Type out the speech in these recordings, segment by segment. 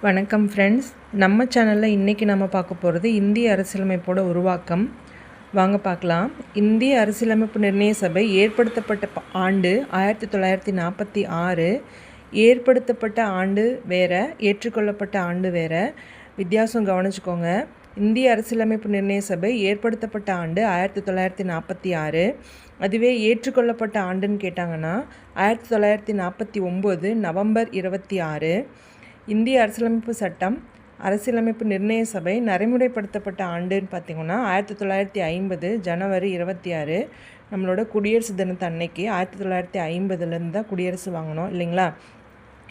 வணக்கம் ஃப்ரெண்ட்ஸ் நம்ம சேனலில் இன்றைக்கி நம்ம பார்க்க போகிறது இந்திய அரசியலமைப்போட உருவாக்கம். வாங்க பார்க்கலாம். இந்திய அரசியலமைப்பு நிர்ணய சபை ஏற்படுத்தப்பட்ட ஆண்டு ஆயிரத்தி தொள்ளாயிரத்தி நாற்பத்தி ஆறு. ஏற்படுத்தப்பட்ட ஆண்டு வேற ஏற்றுக்கொள்ளப்பட்ட ஆண்டு வேறு. வித்தியாசம் கவனிச்சுக்கோங்க. இந்திய அரசியலமைப்பு நிர்ணய சபை ஏற்படுத்தப்பட்ட ஆண்டு ஆயிரத்தி தொள்ளாயிரத்தி நாற்பத்தி ஆறு. அதுவே ஏற்றுக்கொள்ளப்பட்ட ஆண்டுன்னு கேட்டாங்கன்னா ஆயிரத்தி தொள்ளாயிரத்தி நாற்பத்தி ஒம்பது நவம்பர் இருபத்தி ஆறு. இந்திய அரசியலமைப்பு சட்டம் அரசியலமைப்பு நிர்ணய சபை நடைமுறைப்படுத்தப்பட்ட ஆண்டுன்னு பார்த்தீங்கன்னா ஆயிரத்தி தொள்ளாயிரத்தி ஐம்பது ஜனவரி இருபத்தி ஆறு நம்மளோட குடியரசு தினத்து அன்னைக்கு ஆயிரத்தி தொள்ளாயிரத்தி ஐம்பதுலேருந்து தான் குடியரசு வாங்கினோம் இல்லைங்களா?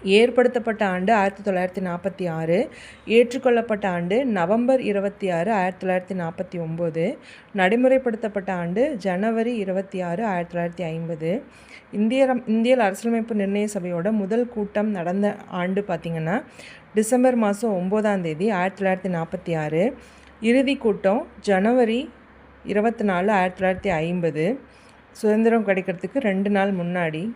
ஏற்படுத்தப்பட்ட ஆண்டு ஆயிரத்தி தொள்ளாயிரத்தி நாற்பத்தி ஆறு ஏற்றுக்கொள்ளப்பட்ட ஆண்டு நவம்பர் இருபத்தி ஆறு ஆயிரத்தி தொள்ளாயிரத்தி நாற்பத்தி ஒம்பது நடைமுறைப்படுத்தப்பட்ட ஆண்டு ஜனவரி இருபத்தி ஆறு ஆயிரத்தி தொள்ளாயிரத்தி ஐம்பது. இந்திய இந்தியல் இந்திய அரசியலமைப்பு நிர்ணய சபையோட முதல் கூட்டம் நடந்த ஆண்டு பார்த்திங்கன்னா டிசம்பர் மாதம் ஒம்போதாம் தேதி ஆயிரத்தி தொள்ளாயிரத்தி நாற்பத்தி ஆறு. இறுதி கூட்டம் ஜனவரி இருபத்தி நாலு ஆயிரத்தி தொள்ளாயிரத்தி ஐம்பது. சுதந்திரம் கிடைக்கிறதுக்கு ரெண்டு நாள் முன்னாடி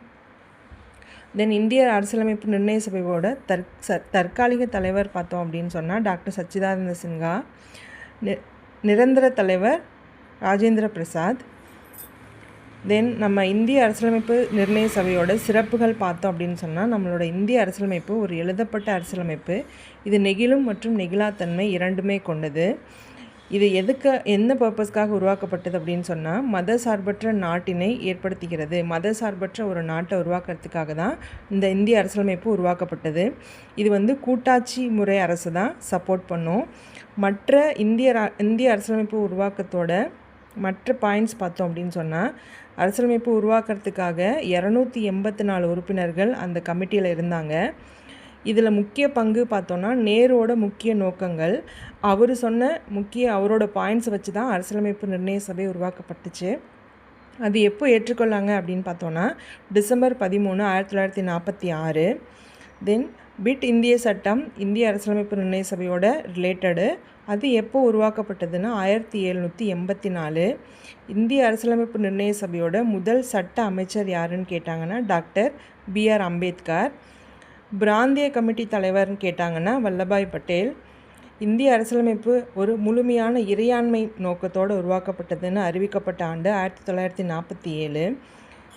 தென் இந்திய அரசியலமைப்பு நிர்ணய சபையோட தற் ச தற்காலிக தலைவர் பார்த்தோம் அப்படின்னு சொன்னால் டாக்டர் சச்சிதானந்த சின்ஹா நி நிரந்தர தலைவர் ராஜேந்திர பிரசாத். தென் நம்ம இந்திய அரசியலமைப்பு நிர்ணய சபையோட சிறப்புகள் பார்த்தோம் அப்படின்னு சொன்னால் நம்மளோட இந்திய அரசியலமைப்பு ஒரு எழுதப்பட்ட அரசியலமைப்பு. இது நெகிழும் மற்றும் நெகிழாத்தன்மை இரண்டுமே கொண்டது. இது எதுக்கு என்ன பர்பஸ்க்காக உருவாக்கப்பட்டது அப்படின்னு சொன்னால் மத சார்பற்ற நாட்டினை ஏற்படுத்துகிறது. மத சார்பற்ற ஒரு நாட்டை உருவாக்குறதுக்காக தான் இந்த இந்திய அரசியலமைப்பு உருவாக்கப்பட்டது. இது வந்து கூட்டாட்சி முறை அரசு தான் சப்போர்ட் பண்ணும். மற்ற இந்திய ரா- இந்திய அரசியலமைப்பு உருவாக்கத்தோட மற்ற பாயிண்ட்ஸ் பார்த்தோம் அப்படின்னு சொன்னால் அரசியலமைப்பு உருவாக்குறதுக்காக இரநூத்தி எண்பத்தி நாலு உறுப்பினர்கள் அந்த கமிட்டியில் இருந்தாங்க. இதில் முக்கிய பங்கு பார்த்தோன்னா நேருவோட முக்கிய நோக்கங்கள். அவர் சொன்ன முக்கிய அவரோட பாயிண்ட்ஸ் வச்சு தான் அரசியலமைப்பு நிர்ணய சபை உருவாக்கப்பட்டுச்சு. அது எப்போ ஏற்றுக்கொள்ளாங்க அப்படின்னு பார்த்தோன்னா டிசம்பர் பதிமூணு ஆயிரத்தி தொள்ளாயிரத்தி நாற்பத்தி ஆறு. தென் பிட் இந்திய சட்டம் இந்திய அரசியலமைப்பு நிர்ணய சபையோட ரிலேட்டடு அது எப்போ உருவாக்கப்பட்டதுன்னா ஆயிரத்தி எழுநூற்றி எண்பத்தி நாலு. இந்திய அரசியலமைப்பு நிர்ணய சபையோட முதல் சட்ட அமைச்சர் யாருன்னு கேட்டாங்கன்னா டாக்டர் பிஆர் அம்பேத்கர். பிராந்திய கமிட்டி தலைவர்னு கேட்டாங்கன்னா வல்லபாய் பட்டேல். இந்திய அரசியலமைப்பு ஒரு முழுமையான இறையாண்மை நோக்கத்தோடு உருவாக்கப்பட்டதுன்னு அறிவிக்கப்பட்ட ஆண்டு ஆயிரத்தி தொள்ளாயிரத்தி நாற்பத்தி ஏழு.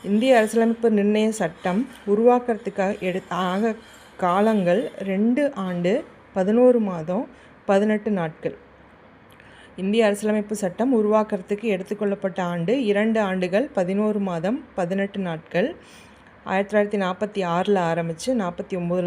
இந்திய அரசியலமைப்பு நிர்ணய சட்டம் உருவாக்குறதுக்காக எடு ஆக காலங்கள் ரெண்டு ஆண்டு பதினோரு மாதம் பதினெட்டு நாட்கள். இந்திய அரசியலமைப்பு சட்டம் உருவாக்குறதுக்கு எடுத்துக்கொள்ளப்பட்ட ஆண்டு இரண்டு ஆண்டுகள் பதினோரு மாதம் பதினெட்டு நாட்கள். ஆயிரத்தி தொள்ளாயிரத்தி நாற்பத்தி ஆறில் ஆரம்பித்து நாற்பத்தி ஒம்போதில்